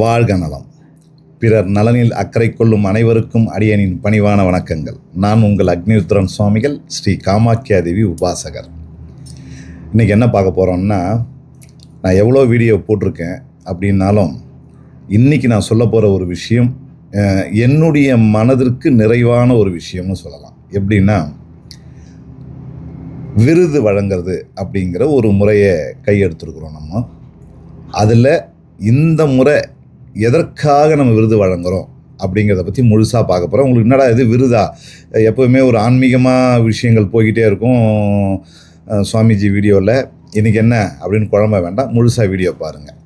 வாழ்க நலம். பிறர் நலனில் அக்கறை கொள்ளும் அனைவருக்கும் அடியனின் பணிவான வணக்கங்கள். நான் உங்கள் அக்னிருத்ரன் சுவாமிகள் ஸ்ரீ காமாக்கியா தேவி உபாசகர். இன்றைக்கி என்ன பார்க்க போகிறோம்னா நான் எவ்வளோ வீடியோ போட்டிருக்கேன் அப்படின்னாலும் இன்றைக்கி நான் சொல்ல போகிற ஒரு விஷயம் என்னுடைய மனதிற்கு நிறைவான ஒரு விஷயம்னு சொல்லலாம். எப்படின்னா விருது வழங்குறது அப்படிங்கிற ஒரு முறையை கையெடுத்துருக்குறோம் நம்ம. அதில் இந்த முறை எதற்காக நம்ம விருது வழங்குறோம் அப்படிங்கிறத பற்றி முழுசாக பார்க்க போகிறோம் உங்களுக்கு என்னடா இது விருதா? எப்போவுமே ஒரு ஆன்மீகமாக விஷயங்கள் போய்கிட்டே இருக்கும் சுவாமிஜி வீடியோவில் இன்றைக்கி என்ன அப்படின்னு குழம்ப வேண்டாம். முழுசாக வீடியோ பாருங்கள்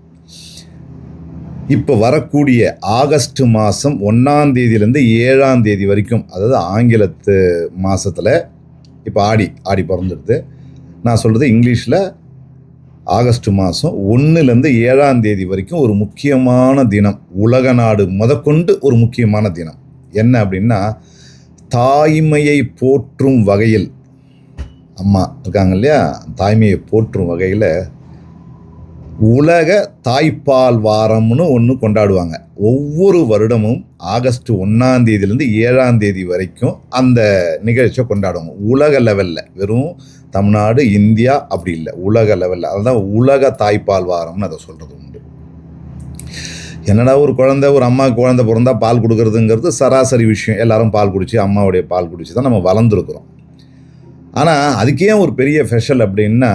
இப்போ வரக்கூடிய ஆகஸ்ட் மாதம் ஒன்றாம் தேதியிலேருந்து ஏழாம் தேதி வரைக்கும் அதாவது ஆங்கிலத்து மாதத்தில் இப்போ ஆடி ஆடி பிறந்துடுது நான் சொல்கிறது இங்கிலீஷில் ஆகஸ்ட் மாதம் ஒன்றுலேருந்து ஏழாம் தேதி வரைக்கும் ஒரு முக்கியமான தினம். உலக நாடு முதற்கொண்டு ஒரு முக்கியமான தினம். என்ன அப்படின்னா தாய்மையை போற்றும் வகையில். அம்மா இருக்காங்க இல்லையா? தாய்மையை போற்றும் வகையில் உலக தாய்ப்பால் வாரம்னு ஒன்று கொண்டாடுவாங்க. ஒவ்வொரு வருடமும் ஆகஸ்ட் ஒன்றாம் தேதியிலேருந்து ஏழாம் தேதி வரைக்கும் அந்த நிகழ்ச்சியை கொண்டாடுவாங்க. உலக லெவலில் வெறும் தமிழ்நாடு இந்தியா அப்படி இல்லை. உலக லெவலில் அதுதான் உலக தாய்ப்பால் வாரம்னு அதை சொல்கிறது உண்டு. என்னடா ஒரு குழந்தை ஒரு அம்மா குழந்தை பிறந்தா பால் கொடுக்கறதுங்கிறது சராசரி விஷயம். எல்லாரும் பால் குடிச்சு அம்மாவுடைய பால் குடிச்சு தான் நம்ம வளர்ந்துருக்குறோம். ஆனால் அதுக்கே ஒரு பெரிய ஸ்பெஷல் அப்படின்னா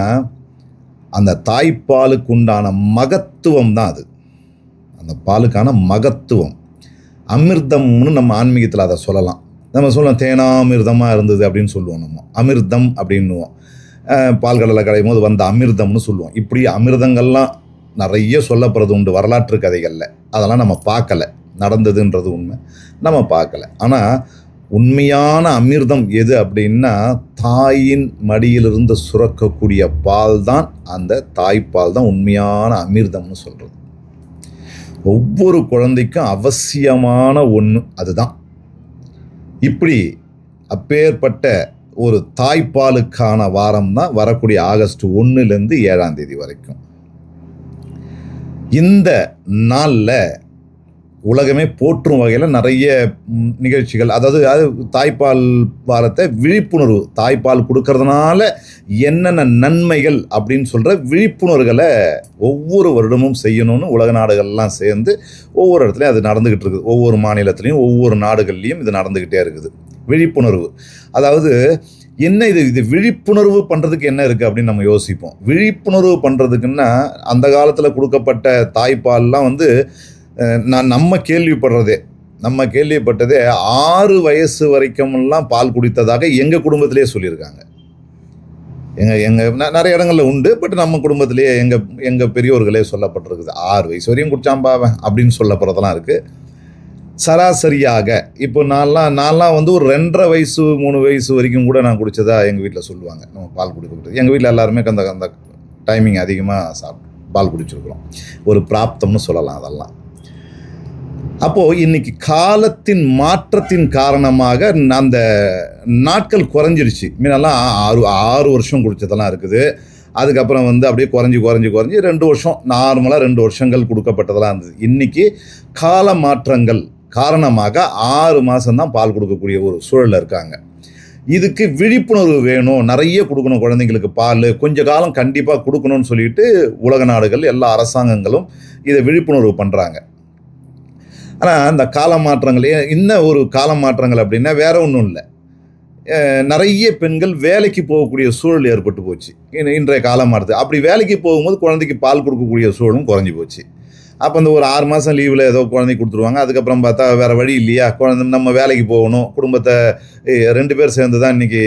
அந்த தாய்ப்பாலுக்கு உண்டான மகத்துவம் தான் அது. அந்த பாலுக்கான மகத்துவம். அமிர்தம்னு நம்ம ஆன்மீகத்தில் அதை சொல்லலாம். நம்ம சொல்லலாம் தேனாமிர்தமாக இருந்தது அப்படின்னு சொல்லுவோம் நம்ம. அமிர்தம் அப்படின்னுவோம். பால் கடலை கடையும் போது வந்த அமிர்தம்னு சொல்லுவோம். இப்படி அமிர்தங்கள்லாம் நிறைய சொல்லப்படுறது உண்டு வரலாற்று கதைகளில். அதெல்லாம் நம்ம பார்க்கல. நடந்ததுன்றது உண்மை. நம்ம பார்க்கல. ஆனால் உண்மையான அமிர்தம் எது அப்படின்னா தாயின் மடியிலிருந்து சுரக்கக்கூடிய பால் தான் அந்த தாய்ப்பால் தான் உண்மையான அமிர்தம்னு சொல்கிறது ஒவ்வொரு குழந்தைக்கும் அவசியமான ஒன்று அதுதான். இப்படி அப்பேற்பட்ட ஒரு தாய்ப்பாலுக்கான வாரம் தான் வரக்கூடிய ஆகஸ்ட் ஒன்றுலேருந்து ஏழாம் தேதி வரைக்கும். இந்த நாளில் உலகமே போற்றும் வகையில் நிறைய நிகழ்ச்சிகள். அதாவது அது தாய்ப்பால் வாரத்தை விழிப்புணர்வு தாய்ப்பால் கொடுக்கறதுனால என்னென்ன நன்மைகள் அப்படின்னு சொல்கிற விழிப்புணர்வுகளை ஒவ்வொரு வருடமும் செய்யணும்னு உலக நாடுகள்லாம் சேர்ந்து ஒவ்வொரு இடத்துலையும் அது நடந்துக்கிட்டு இருக்குது. ஒவ்வொரு மாநிலத்துலேயும் ஒவ்வொரு நாடுகள்லேயும் இது நடந்துக்கிட்டே இருக்குது. விழிப்புணர்வு. அதாவது என்ன இது இது விழிப்புணர்வு பண்ணுறதுக்கு என்ன இருக்குது அப்படின்னு நம்ம யோசிப்போம். விழிப்புணர்வு பண்ணுறதுக்குன்னா அந்த காலத்தில் கொடுக்கப்பட்ட தாய்ப்பால்லாம் வந்து நான் நம்ம கேள்விப்படுறதே நம்ம கேள்விப்பட்டதே ஆறு வயசு வரைக்கும்லாம் பால் குடித்ததாக எங்கள் குடும்பத்திலே சொல்லியிருக்காங்க. எங்கள் எங்கள் நிறைய இடங்களில் உண்டு பட் நம்ம குடும்பத்திலேயே எங்கள் எங்கள் பெரியோர்களே சொல்லப்பட்டிருக்குது. ஆறு வயசு வரையும் குடிச்சாம்பாவன் அப்படின்னு சொல்லப்படுறதெல்லாம் இருக்குது சராசரியாக இப்போ நான்லாம் நான்லாம் வந்து ஒரு ரெண்டரை வயசு மூணு வயசு வரைக்கும் கூட நான் குடித்ததா எங்கள் வீட்டில் சொல்லுவாங்க. நம்ம பால் குடிக்கிறது எங்கள் வீட்டில் எல்லாருமே அந்த அந்த டைமிங் அதிகமாக சாப் பால் குடிச்சிருக்கிறோம். ஒரு பிராப்தம்னு சொல்லலாம் அதெல்லாம். அப்போது இன்னைக்கு காலத்தின் மாற்றத்தின் காரணமாக அந்த நாட்கள் குறைஞ்சிருச்சு. முன்னெல்லாம் ஆறு ஆறு வருஷம் குடித்ததெல்லாம் இருக்குது. அதுக்கப்புறம் வந்து அப்படியே குறைஞ்சி குறைஞ்சி குறைஞ்சி ரெண்டு வருஷம் நார்மலாக ரெண்டு வருஷங்கள் கொடுக்கப்பட்டதெல்லாம் இருந்தது. இன்றைக்கி கால மாற்றங்கள் காரணமாக ஆறு மாதம்தான் பால் கொடுக்கக்கூடிய ஒரு சூழலில் இருக்காங்க. இதுக்கு விழிப்புணர்வு வேணும். நிறைய கொடுக்கணும் குழந்தைங்களுக்கு பால். கொஞ்ச காலம் கண்டிப்பாக கொடுக்கணும்னு சொல்லிட்டு உலக நாடுகள் எல்லா அரசாங்கங்களும் இதை விழிப்புணர்வு பண்ணுறாங்க ஆனால் அந்த கால மாற்றங்களே இன்னும் ஒரு கால மாற்றங்கள் அப்படின்னா வேற ஒன்றும் இல்லை. நிறைய பெண்கள் வேலைக்கு போகக்கூடிய சூழல் ஏற்பட்டு போச்சு. இன்றைய காலம் மாறுது அப்படி வேலைக்கு போகும்போது குழந்தைக்கு பால் கொடுக்கக்கூடிய சூழலும் குறைஞ்சி போச்சு. அப்போ அந்த ஒரு ஆறு மாதம் லீவில் ஏதோ குழந்தைக்கு கொடுத்துருவாங்க. அதுக்கப்புறம் பார்த்தா வேறு வழி இல்லையா? குழந்தை நம்ம வேலைக்கு போகணும். குடும்பத்தை ரெண்டு பேர் சேர்ந்து தான் இன்றைக்கி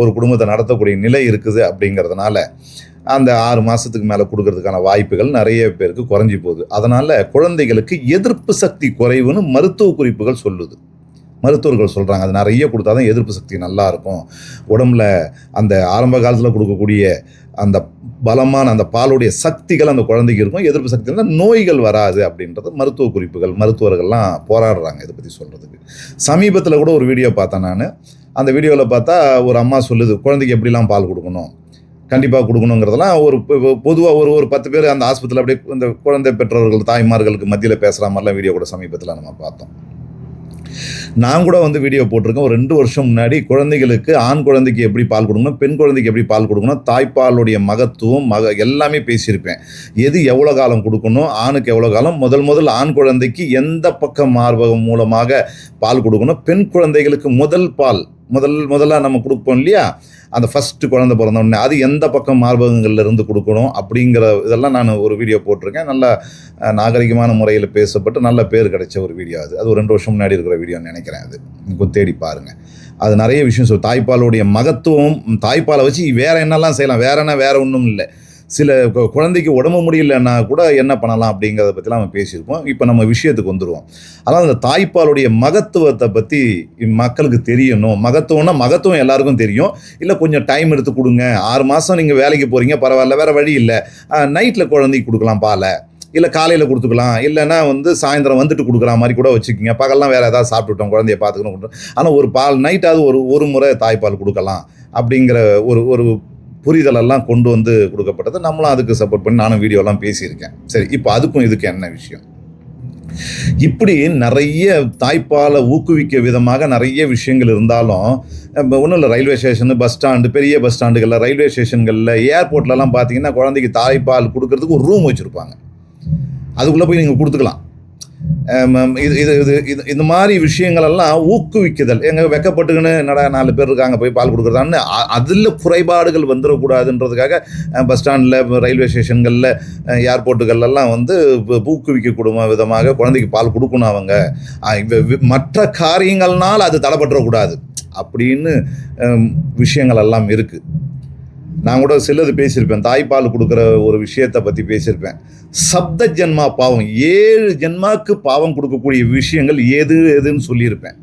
ஒரு குடும்பத்தை நடத்தக்கூடிய நிலை இருக்குது அப்படிங்கிறதுனால. அந்த ஆறு மாதத்துக்கு மேலே கொடுக்கறதுக்கான வாய்ப்புகள் நிறைய பேருக்கு குறைஞ்சி போகுது. அதனால் குழந்தைகளுக்கு எதிர்ப்பு சக்தி குறைவுன்னு மருத்துவ குறிப்புகள் சொல்லுது. மருத்துவர்கள் சொல்கிறாங்க அது நிறைய கொடுத்தா தான் எதிர்ப்பு சக்தி நல்லாயிருக்கும் உடம்புல அந்த ஆரம்ப காலத்தில் கொடுக்கக்கூடிய அந்த பலமான அந்த பாலுடைய சக்திகள் அந்த குழந்தைக்கு இருக்கும். எதிர்ப்பு சக்தி இருந்தால் நோய்கள் வராது அப்படின்றது மருத்துவ குறிப்புகள். மருத்துவர்கள்லாம் போராடுறாங்க இதை பற்றி சொல்கிறதுக்கு சமீபத்தில் கூட ஒரு வீடியோ பார்த்தேன் நான். அந்த வீடியோவில் பார்த்தா ஒரு அம்மா சொல்லுது குழந்தைக்கு எப்படிலாம் பால் கொடுக்கணும்? கண்டிப்பாக கொடுக்கணுங்கிறதெல்லாம் ஒரு பொதுவாக ஒரு ஒரு பத்து பேர் அந்த ஆஸ்பத்திரியில் அப்படியே இந்த குழந்தை பெற்றவர்கள் தாய்மார்களுக்கு மத்தியில் பேசுகிற மாதிரிலாம் வீடியோ கூட சமீபத்தில் நம்ம பார்த்தோம். நான் கூட வந்து வீடியோ போட்டிருக்கேன். ஒரு ரெண்டு வருஷம் முன்னாடி குழந்தைகளுக்கு ஆண் குழந்தைக்கு எப்படி பால் கொடுக்கணும் பெண் குழந்தைக்கு எப்படி பால் கொடுக்கணும் தாய்ப்பாலுடைய மகத்துவம் மக எல்லாமே பேசியிருப்பேன். எது எவ்வளோ காலம் கொடுக்கணும் ஆணுக்கு எவ்வளோ காலம் முதல் முதல் ஆண் குழந்தைக்கு எந்த பக்கம் மார்பகம் மூலமாக பால் கொடுக்கணும் பெண் குழந்தைகளுக்கு முதல் பால் முதல் முதலாக நம்ம கொடுப்போம் இல்லையா? அந்த ஃபஸ்ட்டு குழந்தை பிறந்த உடனே அது எந்த பக்கம் மார்பகங்கள்ல இருந்து கொடுக்கணும் அப்படிங்கிற இதெல்லாம் நான் ஒரு வீடியோ போட்டிருக்கேன். நல்ல நாகரிகமான முறையில் பேசப்பட்டு நல்ல பேர் கிடைச்ச ஒரு வீடியோ அது. அது ஒரு ரெண்டு வருஷம் முன்னாடி இருக்கிற வீடியோன்னு நினைக்கிறேன் அது. கொஞ்சம் தேடி பாருங்கள் அது நிறைய விஷயம் சொல் தாய்ப்பாலுடைய மகத்துவம் தாய்ப்பாலை வச்சு வேற என்னெல்லாம் செய்யலாம். வேற என்ன வேற ஒன்றும் இல்லை. சில குழந்தைக்கு உடம்பு முடியலன்னா கூட என்ன பண்ணலாம் அப்படிங்கிறத பற்றிலாம் நம்ம பேசியிருப்போம். இப்போ நம்ம விஷயத்துக்கு வந்துடுவோம் அதனால் அந்த தாய்ப்பாலுடைய மகத்துவத்தை பற்றி மக்களுக்கு தெரியணும். மகத்துவம்னா மகத்துவம் எல்லாருக்கும் தெரியும். இல்லை கொஞ்சம் டைம் எடுத்து கொடுங்க. ஆறு மாதம் நீங்கள் வேலைக்கு போகிறீங்க பரவாயில்ல வேறு வழி இல்லை. நைட்டில் குழந்தைக்கு கொடுக்கலாம் பாலை. இல்லை காலையில் கொடுத்துக்கலாம். இல்லைன்னா வந்து சாயந்தரம் வந்துட்டு கொடுக்குற மாதிரி கூட வச்சுக்கோங்க. பகல்லாம் வேறு ஏதாவது சாப்பிட்டுட்டோம் குழந்தைய பார்த்துக்கணும் ஆனால் ஒரு பால் நைட்டாவது ஒரு ஒரு முறை தாய்ப்பால் கொடுக்கலாம். அப்படிங்கிற ஒரு ஒரு புரிதலெல்லாம் கொண்டு வந்து கொடுக்கப்பட்டது நம்மளும் அதுக்கு சப்போர்ட் பண்ணி நானும் வீடியோலாம் பேசியிருக்கேன். சரி இப்போ அதுக்கும் இதுக்கு என்ன விஷயம்? இப்படி நிறைய தாய்ப்பாலை ஊக்குவிக்க விதமாக நிறைய விஷயங்கள் இருந்தாலும் ஒன்றும் இல்லை ரயில்வே ஸ்டேஷனு பஸ் ஸ்டாண்டு பெரிய பஸ் ஸ்டாண்டுகளில் ரயில்வே ஸ்டேஷன்களில் ஏர்போர்ட்லலாம் பார்த்தீங்கன்னா குழந்தைக்கு தாய்ப்பால் கொடுக்கறதுக்கு ஒரு ரூம் வச்சுருப்பாங்க. அதுக்குள்ளே போய் நீங்கள் கொடுத்துக்கலாம். இது இது இது இது இந்த மாதிரி விஷயங்களெல்லாம் ஊக்குவிக்குதல். எங்க வெக்கப்பட்டுக்கின்னு என்னடா நாலு பேர் இருக்காங்க போய் பால் கொடுக்குறதான்னு அதில் குறைபாடுகள் வந்துடக்கூடாதுன்றதுக்காக பஸ் ஸ்டாண்டில் ரயில்வே ஸ்டேஷன்களில் ஏர்போர்ட்டுகள்லாம் வந்து ஊக்குவிக்கக்கூடும் விதமாக குழந்தைக்கு பால் கொடுக்கணும் அவங்க. மற்ற காரியங்கள்னால் அது தடைப்பட்டுறக்கூடாது. அப்படின்னு விஷயங்கள் எல்லாம் இருக்குது நான் கூட சிலது பேசியிருப்பேன். தாய்ப்பால் கொடுக்குற ஒரு விஷயத்தை பற்றி பேசியிருப்பேன். சப்த ஜென்மா பாவம். ஏழு ஜென்மாக்கு பாவம் கொடுக்கக்கூடிய விஷயங்கள் எது எதுன்னு சொல்லியிருப்பேன்.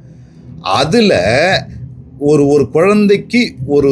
அதில் ஒரு ஒரு குழந்தைக்கு ஒரு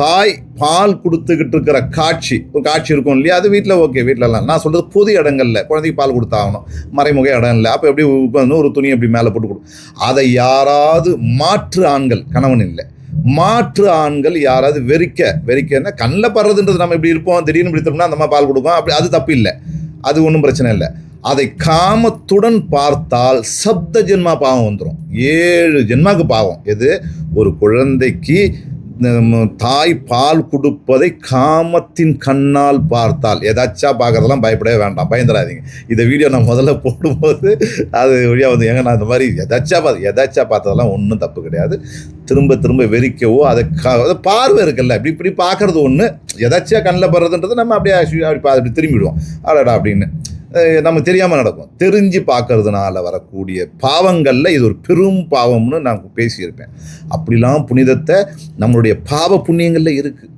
தாய் பால் கொடுத்துக்கிட்டு இருக்கிற காட்சி ஒரு காட்சி இருக்கும் இல்லையா? அது வீட்டில் ஓகே வீட்டிலலாம் நான் சொல்கிறது பொது இடங்கள்ல. குழந்தைக்கு பால் கொடுத்தாகணும். மறைமுக இடம் இல்லை அப்போ எப்படி உட்காந்து ஒரு துணி எப்படி மேலே போட்டு கொடு. அதை யாராவது மாற்று ஆண்கள் கணவன் இல்லை. மாற்று ஆண்கள் யாராவது வெறிக்க வெறிக்கன்னா கண்ணில் படுறதுன்றது நம்ம இப்படி இருப்போம். திடீர்னு இப்படி திரும்பினா அந்த மாதிரி பால் கொடுப்போம் அப்படி அது தப்பு இல்லை. அது ஒன்றும் பிரச்சனை இல்லை. அதை காமத்துடன் பார்த்தால் சப்த ஜென்மா பாவம் வந்துடும் ஏழு ஜென்மாக்கு பாவம். எது? ஒரு குழந்தைக்கு தாய் பால் கொடுப்பதை காமத்தின் கண்ணால் பார்த்தால். எதாச்சா பார்க்கறதெல்லாம் பயப்படவே வேண்டாம். பயந்துடாதீங்க. இந்த வீடியோ நான் முதல்ல போடும்போது அது வழியாக வந்து ஏங்க நான் இந்த மாதிரி எதாச்சா பார்த்து எதாச்சா பார்த்ததெல்லாம் ஒன்றும் தப்பு கிடையாது. திரும்ப திரும்ப வெறிக்கவோ அதை கா அது பார்வை இருக்குல்ல. இப்படி இப்படி பார்க்கறது ஒன்று எதாச்சியா கண்ணில் படுறதுன்றது நம்ம அப்படியே அப்படி பா- திரும்பிடுவோம். அடடா அப்படின்னு நமக்கு தெரியாமல் நடக்கும். தெரிஞ்சு பார்க்கறதுனால வரக்கூடிய பாவங்களில் இது ஒரு பெரும் பாவம்னு நான் பேசியிருப்பேன். அப்படிலாம் புனிதத்தை நம்மளுடைய பாவ புண்ணியங்களில் இருக்குது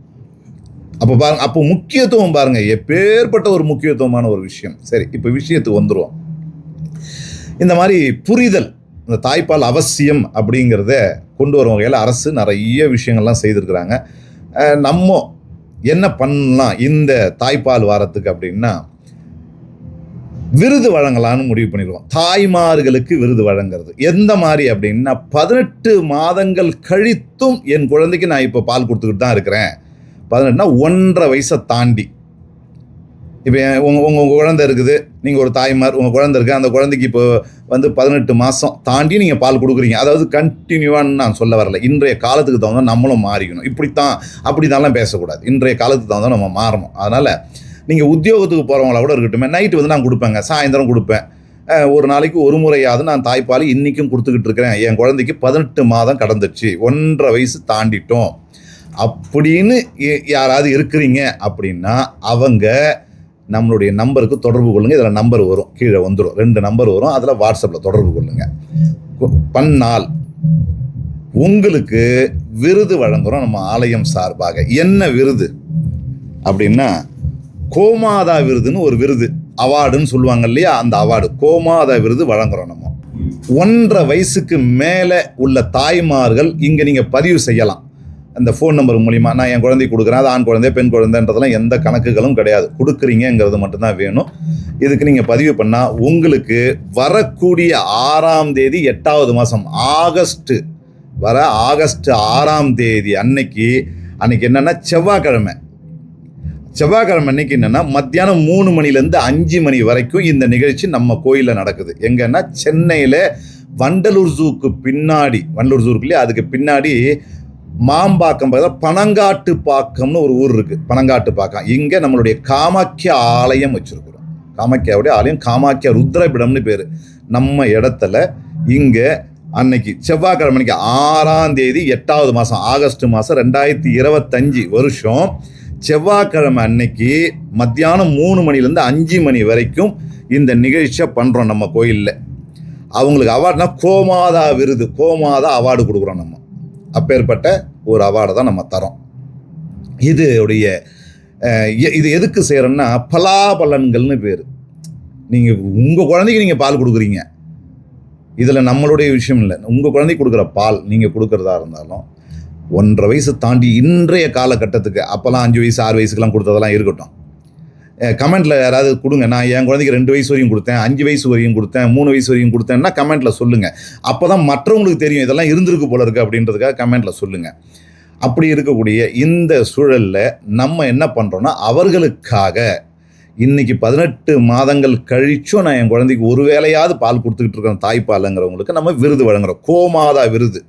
அப்போ பாருங்க அப்போ முக்கியத்துவம் பாருங்கள் எப்பேற்பட்ட ஒரு முக்கியத்துவமான ஒரு விஷயம். சரி இப்போ விஷயத்துக்கு வந்துடுவோம் இந்த மாதிரி புரிதல் இந்த தாய்ப்பால் அவசியம் அப்படிங்கிறத கொண்டு வரும் வகையில் அரசு நிறைய விஷயங்கள்லாம் செய்திருக்கிறாங்க. நம்ம என்ன பண்ணலாம் இந்த தாய்ப்பால் வாரத்துக்கு அப்படின்னா விருது வழங்கலான்னு முடிவு பண்ணிடுவோம். தாய்மார்களுக்கு விருது வழங்குறது. எந்த மாதிரி அப்படின்னா பதினெட்டு மாதங்கள் கழித்தும் என் குழந்தைக்கு நான் இப்போ பால் கொடுத்துக்கிட்டு தான் இருக்கிறேன். பதினெட்டுனா ஒன்றரை வயசை தாண்டி. இப்போ உங்கள் உங்கள் உங்கள் குழந்தை இருக்குது. நீங்கள் ஒரு தாய்மார் உங்கள் குழந்தை இருக்குது அந்த குழந்தைக்கு இப்போ வந்து பதினெட்டு மாதம் தாண்டி நீங்கள் பால் கொடுக்குறீங்க. அதாவது கண்டினியூவான்னு நான் சொல்ல வரல. இன்றைய காலத்துக்கு தகுந்த நம்மளும் மாறிக்கணும். இப்படித்தான் அப்படி தான்லாம் பேசக்கூடாது. இன்றைய காலத்துக்கு தகுந்த நம்ம மாறணும். அதனால் நீங்கள் உத்தியோகத்துக்கு போகிறவங்களா கூட இருக்கட்டும். நைட்டு வந்து நான் கொடுப்பேங்க. சாயந்தரம் கொடுப்பேன். ஒரு நாளைக்கு ஒரு முறையாவது நான் தாய்ப்பால் இன்றைக்கும் கொடுத்துக்கிட்டு இருக்கிறேன். என் குழந்தைக்கு பதினெட்டு மாதம் கடந்துச்சு. ஒன்றரை வயசு தாண்டிட்டோம். அப்படின்னு யாராவது இருக்கிறீங்க அப்படின்னா அவங்க நம்மளுடைய நம்பருக்கு தொடர்பு கொள்ளுங்கள் இதில் நம்பர் வரும். கீழே வந்துடும் ரெண்டு நம்பர் வரும். அதில் வாட்ஸ்அப்பில் தொடர்பு கொள்ளுங்கள் பன்னால் பண்ணால் உங்களுக்கு விருது வழங்குகிறோம் நம்ம ஆலயம் சார்பாக. என்ன விருது? அப்படின்னா கோமாதா விருதுன்னு ஒரு விருது அவார்டுன்னு சொல்லுவாங்க இல்லையா அந்த அவார்டு. கோமாதா விருது வழங்குறோம் நம்ம. ஒன்றரை வயசுக்கு மேலே உள்ள தாய்மார்கள் இங்கே நீங்கள் பதிவு செய்யலாம். அந்த ஃபோன் நம்பர் மூலிமா நான் என் குழந்தை கொடுக்குறேன் அது ஆண் குழந்தை பெண் குழந்தைன்றதெல்லாம் எந்த கணக்குகளும் கிடையாது. கொடுக்குறீங்கிறது மட்டும்தான் வேணும். இதுக்கு நீங்கள் பதிவு பண்ணால் உங்களுக்கு வரக்கூடிய ஆறாம் தேதி எட்டாவது மாதம் ஆகஸ்ட்டு வர ஆகஸ்ட் ஆறாம் தேதி அன்னைக்கு அன்னைக்கு என்னென்னா செவ்வாய்க்கிழமை. செவ்வாய்க்கிழமை அன்னைக்கு என்னன்னா மத்தியானம் மூணு மணிலேருந்து அஞ்சு மணி வரைக்கும் இந்த நிகழ்ச்சி நம்ம கோயிலில் நடக்குது. எங்கன்னா சென்னையில் வண்டலூர் ஜூக்கு பின்னாடி வண்டலூர் ஜூ அதுக்கு பின்னாடி மாம்பாக்கம் பார்த்தா பனங்காட்டு பாக்கம்னு ஒரு ஊர் இருக்குது பனங்காட்டு பாக்கம். இங்கே நம்மளுடைய காமாக்கியா ஆலயம் வச்சுருக்குறோம். காமாக்கியாவுடைய ஆலயம் காமாக்கியா ருத்ரபிடம்னு பேர். நம்ம இடத்துல இங்கே அன்னைக்கு செவ்வாய்க்கிழமை அன்னைக்கு ஆறாம் தேதி எட்டாவது மாதம் ஆகஸ்ட் மாதம் ரெண்டாயிரத்தி இருபத்தஞ்சி வருஷம் செவ்வாய்க்கிழமை அன்னைக்கு மத்தியானம் மூணு மணிலேருந்து அஞ்சு மணி வரைக்கும் இந்த நிகழ்ச்சியை பண்ணுறோம் நம்ம கோயிலில். அவங்களுக்கு அவார்ட்னா கோமாதா விருது கோமாதா அவார்டு கொடுக்குறோம் நம்ம. அப்பேற்பட்ட ஒரு அவார்டை தான் நம்ம தரோம். இது உடைய எ- இது எதுக்கு செய்கிறோன்னா பலாபலன்கள்னு பேர். நீங்கள் உங்கள் குழந்தைக்கு நீங்கள் பால் கொடுக்குறீங்க. இதில் நம்மளுடைய விஷயம் இல்லை. உங்கள் குழந்தைக்கு கொடுக்குற பால் நீங்கள் கொடுக்குறதா இருந்தாலும் ஒன்றரை வயசு தாண்டி இன்றைய காலகட்டத்துக்கு அப்போல்லாம் அஞ்சு வயசு ஆறு வயசுக்கெல்லாம் கொடுத்ததெல்லாம் இருக்கட்டும். கமெண்ட்டில் யாராவது கொடுங்க. நான் என் குழந்தைக்கு ரெண்டு வயசு வரையும் கொடுத்தேன் அஞ்சு வயசு வரையும் கொடுத்தேன் மூணு வயசு வரையும் கொடுத்தேன்னா கமெண்ட்டில் சொல்லுங்கள் அப்போ தான் மற்றவங்களுக்கு தெரியும் இதெல்லாம் இருந்திருக்கு போல இருக்குது அப்படின்றதுக்காக கமெண்ட்டில் சொல்லுங்கள் அப்படி இருக்கக்கூடிய இந்த சூழலில் நம்ம என்ன பண்ணுறோன்னா அவர்களுக்காக இன்றைக்கி பதினெட்டு மாதங்கள் கழிச்சும் நான் என் குழந்தைக்கு ஒரு வேலையாவது பால் கொடுத்துக்கிட்டு இருக்கேன் தாய்ப்பாலுங்கிறவங்களுக்கு நம்ம விருது வழங்குகிறோம் கோமாதா விருது.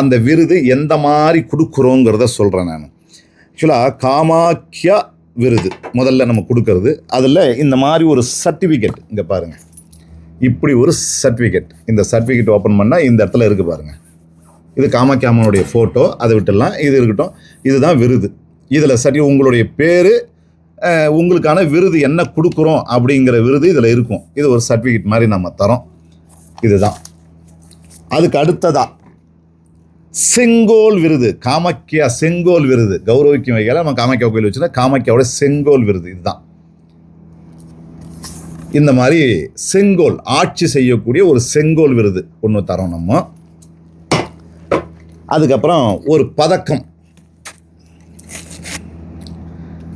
அந்த விருது எந்த மாதிரி கொடுக்குறோங்கிறத சொல்கிறேன் நான். ஆக்சுவலாக காமாக்கியா விருது முதல்ல நம்ம கொடுக்கறது. அதில் இந்த மாதிரி ஒரு சர்டிஃபிகேட் இங்கே பாருங்கள் இப்படி ஒரு சர்டிஃபிகேட் இந்த சர்டிஃபிகேட் ஓப்பன் பண்ணால் இந்த இடத்துல இருக்குது பாருங்கள் இது காமாக்கியம்மனுடைய ஃபோட்டோ அதை விட்டுடலாம். இது இருக்கட்டும். இதுதான் விருது. இதில் சரி உங்களுடைய பேர் உங்களுக்கான விருது என்ன கொடுக்குறோம் அப்படிங்கிற விருது இதில் இருக்கும். இது ஒரு சர்டிஃபிகேட் மாதிரி நம்ம தரோம். இதுதான். அதுக்கு அடுத்ததாக செங்கோல் விருது காமாக்கியா செங்கோல் விருது. கௌரவிக்கும் வகையில் நம்ம காமாக்கியா கோயில் வச்சுன்னா காமாக்கியாவோட செங்கோல் விருது இதுதான். இந்த மாதிரி செங்கோல் ஆட்சி செய்யக்கூடிய ஒரு செங்கோல் விருது ஒன்று தரோம் நம்ம. அதுக்கப்புறம் ஒரு பதக்கம்.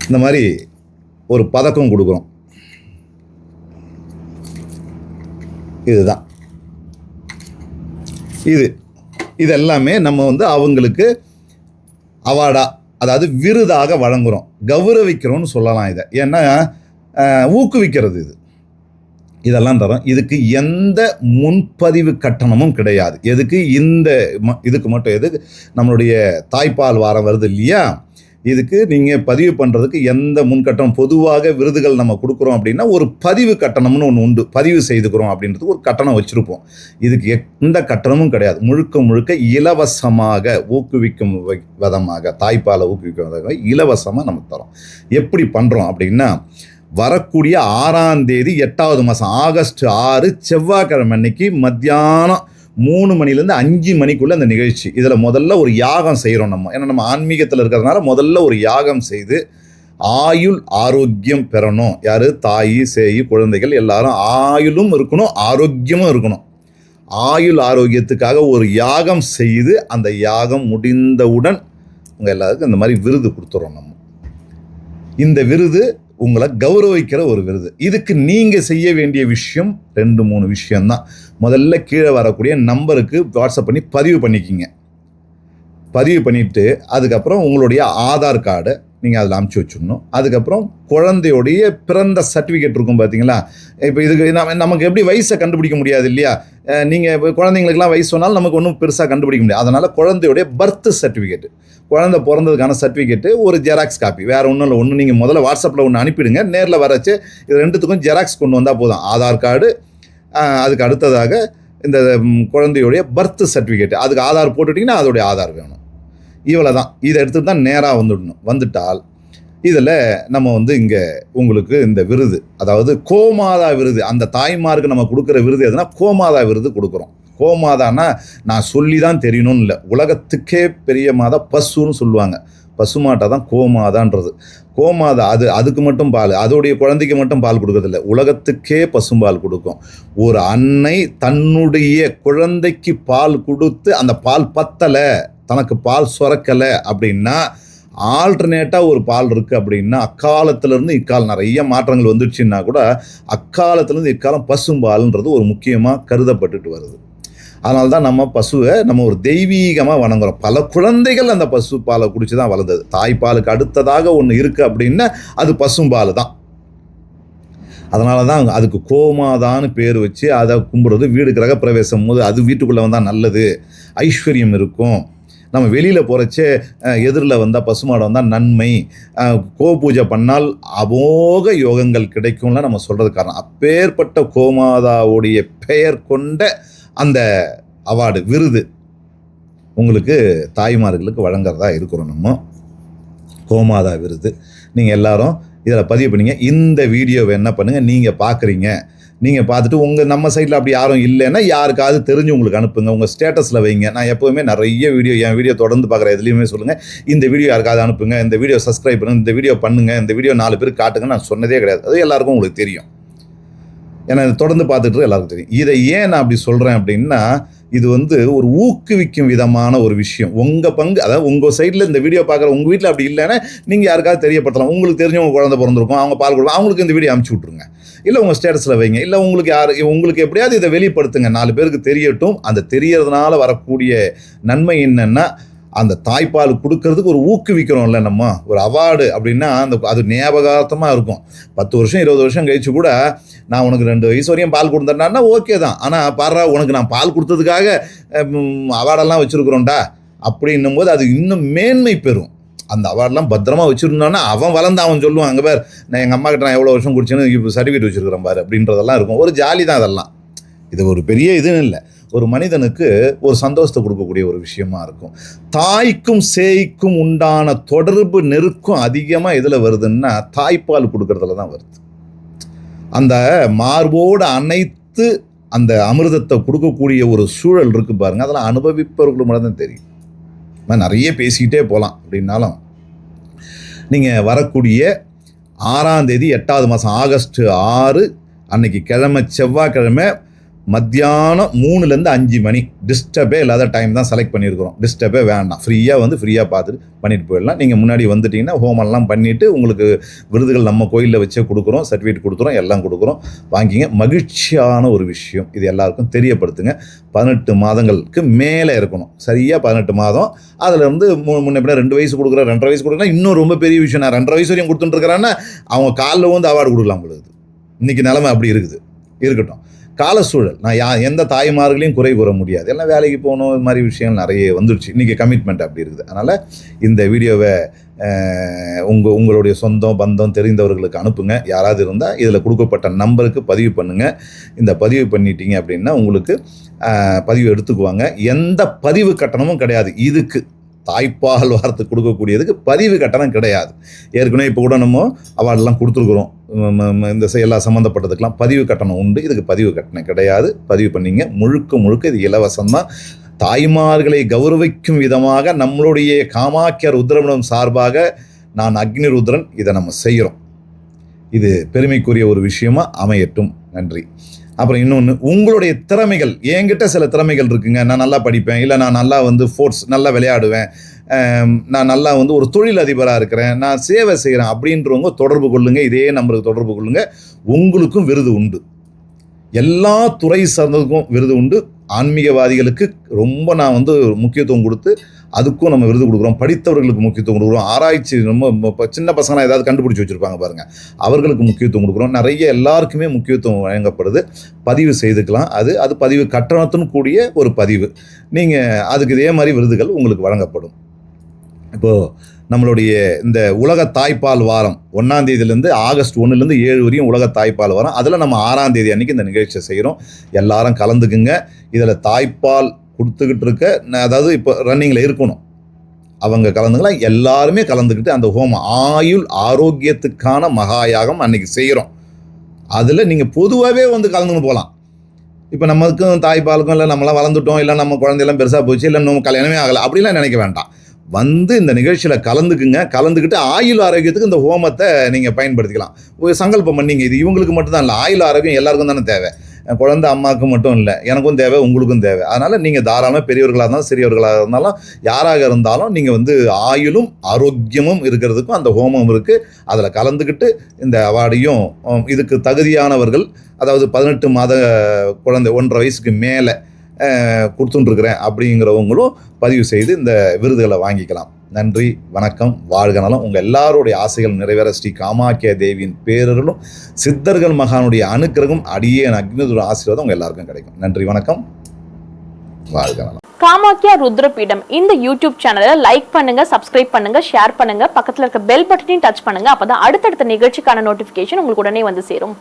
இந்த மாதிரி ஒரு பதக்கம் கொடுக்குறோம். இதுதான். இது இதெல்லாமே நம்ம வந்து அவங்களுக்கு அவார்டாக அதாவது விருதாக வழங்குறோம். கௌரவிக்கிறோம்னு சொல்லலாம் இதை. ஏன்னா ஊக்குவிக்கிறது இது. இதெல்லாம் தரோம். இதுக்கு எந்த முன்பதிவு கட்டணமும் கிடையாது. எதுக்கு இந்த ம- இதுக்கு மட்டும் எதுக்கு? நம்மளுடைய தாய்ப்பால் வாரம் வருது இல்லையா? இதுக்கு நீங்கள் பதிவு பண்ணுறதுக்கு எந்த முன்கட்டணம் பொதுவாக விருதுகள் நம்ம கொடுக்குறோம் அப்படின்னா ஒரு பதிவு கட்டணம்னு ஒன்று உண்டு. பதிவு செய்துக்கிறோம் அப்படின்றது ஒரு கட்டணம் வச்சுருப்போம். இதுக்கு எந்த கட்டணமும் கிடையாது. முழுக்க முழுக்க இலவசமாக ஊக்குவிக்கும் விதமாக தாய்ப்பாலை ஊக்குவிக்கும் விதமாக இலவசமாக நம்ம தரோம். எப்படி பண்ணுறோம் அப்படின்னா வரக்கூடிய ஆறாம் தேதி எட்டாவது மாதம் ஆகஸ்ட் ஆறு செவ்வாய்க்கிழமை அன்னைக்கு மத்தியானம் மூணு மணிலேருந்து அஞ்சு மணிக்குள்ளே அந்த நிகழ்ச்சி. இதில் முதல்ல ஒரு யாகம் செய்கிறோம் நம்ம. ஏன்னா நம்ம ஆன்மீகத்தில் இருக்கிறதுனால முதல்ல ஒரு யாகம் செய்து ஆயுள் ஆரோக்கியம் பெறணும். யார்? தாய் சேய் குழந்தைகள் எல்லாரும் ஆயுளும் இருக்கணும் ஆரோக்கியமும் இருக்கணும். ஆயுள் ஆரோக்கியத்துக்காக ஒரு யாகம் செய்து அந்த யாகம் முடிந்தவுடன் உங்கள் எல்லாருக்கும் இந்த மாதிரி விருது கொடுத்துறோம் நம்ம. இந்த விருது உங்களை கௌரவிக்கிற ஒரு விருது. இதுக்கு நீங்கள் செய்ய வேண்டிய விஷயம் ரெண்டு மூணு விஷயம்தான். முதல்ல கீழே வரக்கூடிய நம்பருக்கு வாட்ஸ்அப் பண்ணி பதிவு பண்ணிக்கிங்க. பதிவு பண்ணிவிட்டு அதுக்கப்புறம் உங்களுடைய ஆதார் கார்டை நீங்கள் அதில் அமுச்சு வச்சிடணும் அதுக்கப்புறம் குழந்தையுடைய பிறந்த சர்டிஃபிகேட் இருக்கும் பார்த்தீங்களா இப்போ இதுக்கு நம்ம நமக்கு எப்படி வயசை கண்டுபிடிக்க முடியாது இல்லையா? நீங்கள் இப்போ குழந்தைங்களுக்குலாம் வயசு சொன்னாலும் நமக்கு ஒன்றும் பெருசாக கண்டுபிடிக்க முடியாது. அதனால் குழந்தையுடைய பர்த் சர்டிஃபிகேட்டு குழந்தை பிறந்ததுக்கான சர்டிஃபிகேட்டு ஒரு ஜெராக்ஸ் காப்பி வேறு ஒன்றும் இல்லை. ஒன்று நீங்கள் முதல்ல வாட்ஸ்அப்பில் ஒன்று அனுப்பிடுங்க. நேரில் வரச்சு இது ரெண்டுத்துக்கும் ஜெராக்ஸ் கொண்டு வந்தால் போதும். ஆதார் கார்டு அதுக்கு அடுத்ததாக இந்த குழந்தையுடைய பர்த் சர்டிஃபிகேட் அதுக்கு ஆதார் போட்டுட்டிங்கன்னா அதோடைய ஆதார் வேணும். இவ்வளோ தான் இதை எடுத்துட்டு தான் நேராக வந்துடணும். வந்துட்டால் இதில் நம்ம வந்து இங்கே உங்களுக்கு இந்த விருது அதாவது கோமாதா விருது அந்த தாய்மாருக்கு நம்ம கொடுக்குற விருது எதுனா கோமாதா விருது கொடுக்குறோம். கோமாதான்னா நான் சொல்லி தான் தெரியணும்னு இல்லை. உலகத்துக்கே பெரிய மாதா பசுன்னு சொல்லுவாங்க. பசுமாட்டை தான் கோமாதான்றது. கோமாதா அது அதுக்கு மட்டும் பால் அதோடைய குழந்தைக்கு மட்டும் பால் கொடுக்கறதில்ல. உலகத்துக்கே பசும்பால் கொடுக்கும். ஒரு அன்னை தன்னுடைய குழந்தைக்கு பால் கொடுத்து அந்த பால் பத்தலை. தனக்கு பால் சுரக்கலை அப்படின்னா ஆல்டர்னேட்டாக ஒரு பால் இருக்குது அப்படின்னா அக்காலத்திலேருந்து இக்காலம் நிறைய மாற்றங்கள் வந்துடுச்சுன்னா கூட அக்காலத்திலேருந்து இக்காலம் பசும்பால்ன்றது ஒரு முக்கியமாக கருதப்பட்டுட்டு வருது. அதனால தான் நம்ம பசுவை நம்ம ஒரு தெய்வீகமாக வணங்குறோம். பல குழந்தைகள் அந்த பசு பாலை குடிச்சு தான் வளர்ந்தது. தாய்ப்பாலுக்கு அடுத்ததாக ஒன்று இருக்குது அப்படின்னா அது பசும்பால் தான். அதனால தான் அதுக்கு கோமாதான்னு பேர் வச்சு அதை கும்பிட்றது வீடு கிரக பிரவேசம் போது அது வீட்டுக்குள்ளே வந்தால் நல்லது. ஐஸ்வர்யம் இருக்கும். நம்ம வெளியில் போகிறச்சே எதிரில் வந்தால் பசுமாடு வந்தால் நன்மை. கோ பூஜை பண்ணால் அமோக யோகங்கள் கிடைக்கும்லாம் நம்ம சொல்கிறது காரணம். அப்பேற்பட்ட கோமாதாவுடைய பெயர் கொண்ட அந்த அவார்டு விருது உங்களுக்கு தாய்மார்களுக்கு வழங்குறதா இருக்கிறோம் நம்ம. கோமாதா விருது. நீங்கள் எல்லாரும் இதில் பதிவு பண்ணிங்க. இந்த வீடியோவை என்ன பண்ணுங்கள் நீங்கள் பார்க்குறீங்க நீங்கள் பார்த்துட்டு உங்கள் நம்ம சைடில் அப்படி யாரும் இல்லைன்னா யாருக்காவது தெரிஞ்சு உங்களுக்கு அனுப்புங்க. உங்கள் ஸ்டேட்டஸில் வைங்க. நான் எப்போவுமே நிறைய வீடியோ என் வீடியோ தொடர்ந்து பார்க்குற எதுலேயுமே சொல்லுங்கள் இந்த வீடியோ யாருக்காவது அனுப்புங்க. இந்த வீடியோ சப்ஸ்கிரைப் பண்ணுங்க. இந்த வீடியோ பண்ணுங்க. இந்த வீடியோ நாலு பேர் காட்டுங்க நான் சொன்னதே கிடையாது. அது எல்லாருக்கும் உங்களுக்கு தெரியும். ஏன்னா இதை தொடர்ந்து பார்த்துட்டு எல்லாருக்கும் தெரியும். இதை ஏன் நான் அப்படி சொல்கிறேன் அப்படின்னா இது வந்து ஒரு ஊக்குவிக்கும் விதமான ஒரு விஷயம். உங்கள் பங்கு அதாவது உங்கள் சைடில் இந்த வீடியோ பார்க்குற உங்கள் வீட்டில் அப்படி இல்லைன்னா நீங்கள் யாருக்காவது தெரியப்படுத்தலாம். உங்களுக்கு தெரிஞ்சவங்க குழந்தை பிறந்திருக்கும். அவங்க பால் கொடுக்கும் அவங்களுக்கு இந்த வீடியோ அமுச்சு விட்ருங்க இல்லை உங்கள் ஸ்டேட்டஸில் வைங்க. இல்லை உங்களுக்கு யார் உங்களுக்கு எப்படியாவது இதை வெளிப்படுத்துங்க. நாலு பேருக்கு தெரியட்டும். அந்த தெரியறதுனால வரக்கூடிய நன்மை என்னென்னா அந்த தாய்ப்பால் கொடுக்கறதுக்கு ஒரு ஊக்குவிக்கிறோம்ல நம்ம. ஒரு அவார்டு அப்படின்னா அந்த அது ஞாபகார்த்தமாக இருக்கும். பத்து வருஷம் இருபது வருஷம் கழிச்சு கூட நான் உனக்கு ரெண்டு வயசு வரையும் பால் கொடுத்தேன்னா ஓகே தான். ஆனால் பாரு உனக்கு நான் பால் கொடுத்ததுக்காக அவார்டெல்லாம் வச்சுருக்குறோம்டா. அப்படின்னும் போது அது இன்னும் மேன்மை பெறும். அந்த அவார்டெலாம் பத்திரமா வச்சுருந்தான்னா அவன் வளர்ந்து அவன் சொல்லுவான் அங்கே பேர் நான் எங்கள் அம்மா கிட்ட நான் எவ்வளோ வருஷம் குடிச்சேன்னு இப்போ சர்டிஃபிகேட் வச்சுருக்கிறேன் பாரு அப்படின்றதெல்லாம் இருக்கும். ஒரு ஜாலி தான் அதெல்லாம். இது ஒரு பெரிய இதுன்னு இல்லை. ஒரு மனிதனுக்கு ஒரு சந்தோஷத்தை கொடுக்கக்கூடிய ஒரு விஷயமா இருக்கும். தாய்க்கும் சேய்க்கும் உண்டான தொடர்பு நெருக்கம் அதிகமாக இதில் வருதுன்னா தாய்ப்பால் கொடுக்கறதுல தான் வருது. அந்த மார்போடு அனைத்து அந்த அமிர்தத்தை கொடுக்கக்கூடிய ஒரு சூழல் இருக்குது பாருங்க. அதெல்லாம் அனுபவிப்பவர்களுக்கு மட்டும் தான் தெரியும். நான் நிறைய பேசிக்கிட்டே போகலாம் அப்படின்னாலும் நீங்கள் வரக்கூடிய ஆறாம் தேதி எட்டாவது மாதம் ஆகஸ்ட் ஆறு அன்னைக்கு கிழமை செவ்வாய்க்கிழமை மத்தியானம் மூணுலேருந்து அஞ்சு மணி. டிஸ்டர்பே இல்லாத டைம் தான் செலக்ட் பண்ணியிருக்கிறோம். டிஸ்டர்பே வேண்டாம். ஃப்ரீயாக வந்து ஃப்ரீயாக பார்த்துட்டு பண்ணிட்டு போயிடலாம். நீங்கள் முன்னாடி வந்துட்டீங்கன்னா ஹோமெல்லாம் பண்ணிவிட்டு உங்களுக்கு விருதுகள் நம்ம கோயிலில் வச்சே கொடுக்குறோம் சர்டிஃபிகேட் கொடுக்குறோம் எல்லாம் கொடுக்குறோம். வாங்கிங்க. மகிழ்ச்சியான ஒரு விஷயம். இது எல்லாருக்கும் தெரியப்படுத்துங்க. பதினெட்டு மாதங்களுக்கு மேலே இருக்கணும். சரியாக பதினெட்டு மாதம். அதில் வந்து மு- முன்ன பின்ன ரெண்டு வயசு கொடுக்குறேன் ரெண்டரை வயசு கொடுக்குறேன் இன்னும் ரொம்ப பெரிய விஷயம். நான் ரெண்டரை வயசு வரையும் கொடுத்துட்டுருக்கிறேன்னா அவங்க காலில் வந்து அவார்டு கொடுக்கலாம் உங்களுக்கு இன்றைக்கி நிலமை அப்படி இருக்குது. இருக்கட்டும். காலசூழல் நான் யா எந்த தாய்மார்களையும் குறை கூற முடியாது. எல்லாம் வேலைக்கு போகணும் இது மாதிரி விஷயங்கள் நிறைய வந்துருச்சு இன்றைக்கி கமிட்மெண்ட் அப்படி இருக்குது. அதனால் இந்த வீடியோவை உங்கள் உங்களுடைய சொந்தம் பந்தம் தெரிந்தவர்களுக்கு அனுப்புங்க. யாராவது இருந்தால் இதில் கொடுக்கப்பட்ட நம்பருக்கு பதிவு பண்ணுங்கள் இந்த பதிவு பண்ணிட்டீங்க அப்படின்னா உங்களுக்கு பதிவு எடுத்துக்குவாங்க. எந்த பதிவு கட்டணமும் கிடையாது. இதுக்கு தாய்ப்பால் வார்த்தை கொடுக்கக்கூடியதுக்கு பதிவு கட்டணம் கிடையாது. ஏற்கனவே இப்போ கூட நம்ம அவார்டெலாம் கொடுத்துருக்குறோம் இந்த எல்லாம் சம்மந்தப்பட்டதுக்கெலாம் சம்மந்தப்பட்டதுக்கெல்லாம் பதிவு கட்டணம் உண்டு. இதுக்கு பதிவு கட்டணம் கிடையாது. பதிவு பண்ணிங்க. முழுக்க முழுக்க இது இலவசம்தான். தாய்மார்களை கௌரவிக்கும் விதமாக நம்மளுடைய காமாக்கிய ருத்ரமணம் சார்பாக நான் அக்னி ருத்ரன் இதை நம்ம செய்கிறோம் இது பெருமைக்குரிய ஒரு விஷயமாக அமையட்டும். நன்றி. அப்புறம் இன்னொன்று உங்களுடைய திறமைகள் என்கிட்ட சில திறமைகள் இருக்குங்க. நான் நல்லா படிப்பேன் இல்லை நான் நல்லா வந்து ஸ்போர்ட்ஸ் நல்லா விளையாடுவேன் நான் நல்லா வந்து ஒரு தொழில் அதிபராக இருக்கிறேன் நான் சேவை செய்கிறேன் அப்படின்றவங்க தொடர்பு கொள்ளுங்கள் இதே நம்பருக்கு தொடர்பு கொள்ளுங்கள் உங்களுக்கும் விருது உண்டு. எல்லா துறை சார்ந்ததுக்கும் விருது உண்டு. ஆன்மீகவாதிகளுக்கு ரொம்ப நான் வந்து முக்கியத்துவம் கொடுத்து அதுக்கும் நம்ம விருது கொடுக்குறோம். படித்தவர்களுக்கு முக்கியத்துவம் கொடுக்குறோம். ஆராய்ச்சி ரொம்ப இப்போ சின்ன பசங்களாம் ஏதாவது கண்டுபிடிச்சி வச்சுருப்பாங்க பாருங்கள் அவர்களுக்கு முக்கியத்துவம் கொடுக்குறோம். நிறைய எல்லாருக்குமே முக்கியத்துவம் வழங்கப்படுது. பதிவு செய்துக்கலாம். அது அது பதிவு கட்டணத்துன்னு கூடிய ஒரு பதிவு. நீங்கள் அதுக்கு இதே மாதிரி விருதுகள் உங்களுக்கு வழங்கப்படும். இப்போது நம்மளுடைய இந்த உலக தாய்ப்பால் வாரம் ஒன்றாம் தேதியிலேருந்து ஆகஸ்ட் ஒன்றுலேருந்து ஏழு வரையும் உலக தாய்ப்பால் வாரம். அதில் நம்ம ஆறாம் தேதி அன்றைக்கி இந்த நிகழ்ச்சியை செய்கிறோம் எல்லாரும் கலந்துக்குங்க. இதில் தாய்ப்பால் கொடுத்துக்கிட்டு இருக்க அதாவது இப்போ ரன்னிங்கில் இருக்கணும். அவங்க கலந்துக்கலாம். எல்லாருமே கலந்துக்கிட்டு அந்த ஹோமம் ஆயுள் ஆரோக்கியத்துக்கான மகாயாகம் அன்னைக்கு செய்கிறோம் அதில் நீங்கள் பொதுவாகவே வந்து கலந்துன்னு போகலாம் இப்போ நமக்கும் தாய்ப்பாலுக்கும் இல்லை நம்மளாம் வளர்ந்துட்டோம். இல்லை நம்ம குழந்தையெல்லாம் பெருசாக போச்சு. இல்லை நம்ம கல்யாணமே ஆகலை. அப்படிலாம் நினைக்க வேண்டாம். வந்து இந்த நிகழ்ச்சியில் கலந்துக்குங்க. கலந்துக்கிட்டு ஆயுள் ஆரோக்கியத்துக்கு இந்த ஹோமத்தை நீங்கள் பயன்படுத்திக்கலாம். ஒரு சங்கல்பம் பண்ணிங்க. இது இவங்களுக்கு மட்டும்தான் இல்லை ஆயுள் ஆரோக்கியம் எல்லாருக்கும் தானே தேவை. குழந்த குழந்தை அம்மாவுக்கு மட்டும் இல்லை எனக்கும் தேவை உங்களுக்கும் தேவை. அதனால் நீங்கள் தாராளமாக பெரியவர்களாக இருந்தாலும் சிறியவர்களாக இருந்தாலும் யாராக இருந்தாலும் நீங்கள் வந்து ஆயுளும் ஆரோக்கியமும் இருக்கிறதுக்கும் அந்த ஹோமம் இருக்குது அதில் கலந்துக்கிட்டு இந்த அவார்டையும் இதுக்கு தகுதியானவர்கள் அதாவது பதினெட்டு மாத குழந்தை ஒன்றரை வயசுக்கு மேலே கொடுத்துட்டுருக்குறேன் அப்படிங்கிறவங்களும் பதிவு செய்து இந்த விருதுகளை வாங்கிக்கலாம். நன்றி வணக்கம் வாழ்க நலம். உங்கள் எல்லாருடைய ஆசைகள் நிறைவேற ஸ்ரீ காமாக்கிய தேவியின் பேரர்களும் சித்தர்கள் மகானுடைய அனுக்கிரகம் அடியே அக்னிதுர ஆசீர்வாதம் உங்கள் எல்லாருக்கும் கிடைக்கும். நன்றி வணக்கம் வாழ்க நலம். காமாக்கியா ருத்ரபீடம் இந்த யூடியூப் சேனலை லைக் பண்ணுங்க சப்ஸ்கிரைப் பண்ணுங்க ஷேர் பண்ணுங்க பக்கத்துல இருக்க பெல் பட்டனையும் டச் பண்ணுங்க அப்பதான் அடுத்தடுத்த நிகழ்ச்சிக்கான நோட்டிபிகேஷன் உங்களுக்கு உடனே வந்து சேரும்.